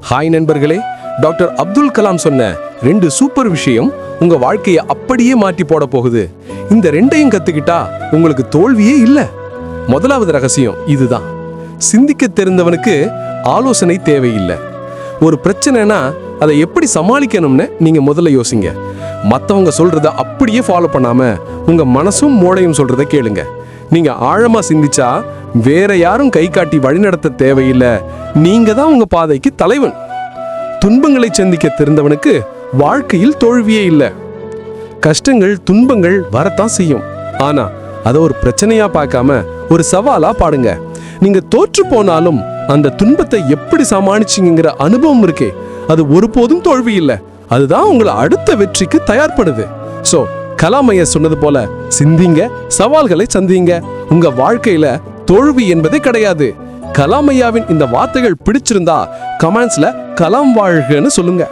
Hi நண்பர்களே doctor Abdul Kalam சொன்ன ரெண்டு சூப்பர் விஷயம் உங்க வாழ்க்கையை அப்படியே மாற்றி போட போகுது. இந்த ரெண்டையும் கத்துக்கிட்டா உங்களுக்கு தோல்வியே இல்ல. முதலாவது ரகசியம் இதுதான். சிந்திக்க தெரிந்தவனுக்கு ஆலோசனை தேவையில்லை. ஒரு பிரச்சனைனா அதை எப்படி சமாளிக்கணும்னு நீங்க முதல்ல யோசிங்க. மத்தவங்க சொல்றத அப்படியே ஃபாலோ பண்ணாம உங்க மனசும் மூளையும் சொல்றத கேளுங்க. நீங்க ஆழமா சிந்திச்சா வேற யாரும் கை காட்டி வழிநடத்த தேவையில்லை. நீங்க தான் உங்க பாதைக்கு தலைவன். துன்பங்களை சந்திக்க தெரிந்தவனுக்கு வாழ்க்கையில் தோல்வியே இல்லை. கஷ்டங்கள் துன்பங்கள் வரத்தான் செய்யும். ஆனா அதை ஒரு பிரச்சனையா பார்க்காம ஒரு சவாலா பாடுங்க. நீங்க தோற்று போனாலும் அந்த துன்பத்தை எப்படி சமாளிச்சிங்கிற அனுபவம் இருக்கே அது ஒருபோதும் தோல்வி இல்லை அதுதான் உங்களை அடுத்த வெற்றிக்கு தயார்படுது. ஸோ கலாமைய சொன்னது போல சிந்திங்க சவால்களை சந்திங்க. உங்க வாழ்க்கையில தோல்வி என்பதே கிடையாது. கலாமையாவின் இந்த வார்த்தைகள் பிடிச்சிருந்தா கமெண்ட்ஸ்ல கலாம் வாழ்கன்னு சொல்லுங்க.